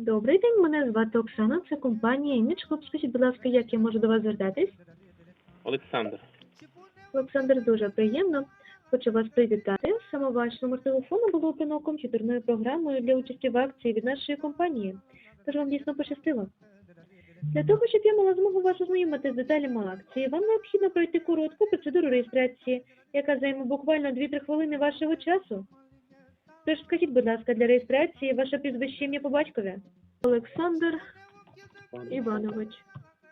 Добрий день, мене звати Оксана, це компанія Club. Скажіть, будь ласка, як я можу до вас звертатись? Олександр. Олександр, дуже приємно. Хочу вас привітати. Саме ваш номер телефону було обрано комп'ютерною програмою для участі в акції від нашої компанії. Тож вам дійсно пощастило. Для того, щоб я мала змогу вас ознайомити з деталями акції, вам необхідно пройти коротку процедуру реєстрації, яка займе буквально 2-3 хвилини вашого часу. Тож скажіть, будь ласка, для реєстрації ваше прізвище ім'я по батькові? Олександр Іванович.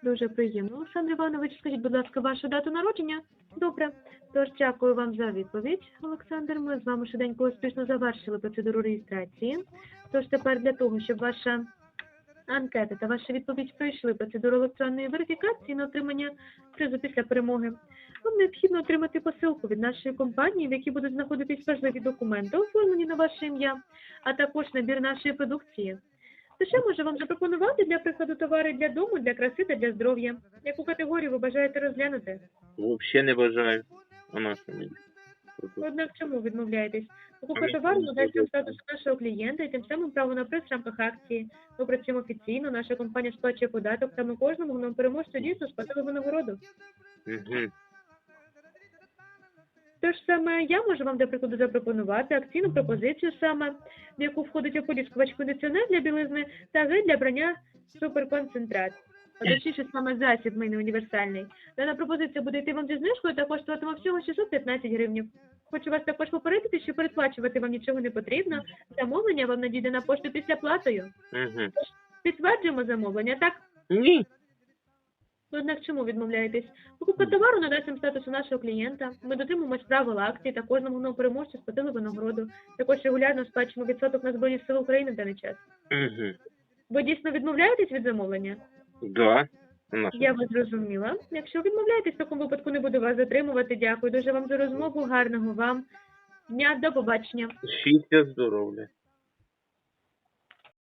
Дуже приємно. Олександр Іванович, скажіть, будь ласка, вашу дату народження? Добре. Тож дякую вам за відповідь, Олександр. Ми з вами швиденько успішно завершили процедуру реєстрації. Тож тепер для того, щоб ваша анкета та ваша відповідь пройшли процедуру електронної верифікації на отримання призу після перемоги, вам необхідно отримати посилку від нашої компанії, в якій будуть знаходитись важливі документи, оформлені на ваше ім'я, а також набір нашої продукції. То що можу вам запропонувати для прикладу товари для дому, для краси та для здоров'я? Яку категорію ви бажаєте розглянути? Взагалі не бажаю. А на? Однак чому відмовляєтесь? Покупка Мені товару надасть вам статус нашого клієнта і тим самим право на приз в рамках акції. Ми працюємо офіційно, наша компанія сплачує податок, та ми кожному головному переможцю дійсно сплатили винагороду. Угу. Тож саме я можу вам, для прикладу, запропонувати акційну пропозицію саме, в яку входить ополіскувач кондиціонер для білизни та гель для брання суперконцентрат. Точніше саме засіб мийний універсальний. Дана пропозиція буде йти вам зі знижкою та коштуватиме всього 615 гривень. Хочу вас також попередити, що переплачувати вам нічого не потрібно. Замовлення вам надійде на пошту після платою. Угу. Підтверджуємо замовлення, так? Ні. Однак чому відмовляєтесь? Покупка товару надасть вам статусу нашого клієнта. Ми дотримуємось правил акції та кожному головному переможцю сплатили винагороду. Також регулярно сплачуємо відсоток на Збройні Сили України в даний час. Угу. Ви дійсно відмовляєтесь від замовлення? Да. Я вас зрозуміла. Якщо відмовляєтесь, в такому випадку не буду вас затримувати. Дякую дуже вам за розмову. Гарного вам дня. До побачення. Щастя, здоров'я.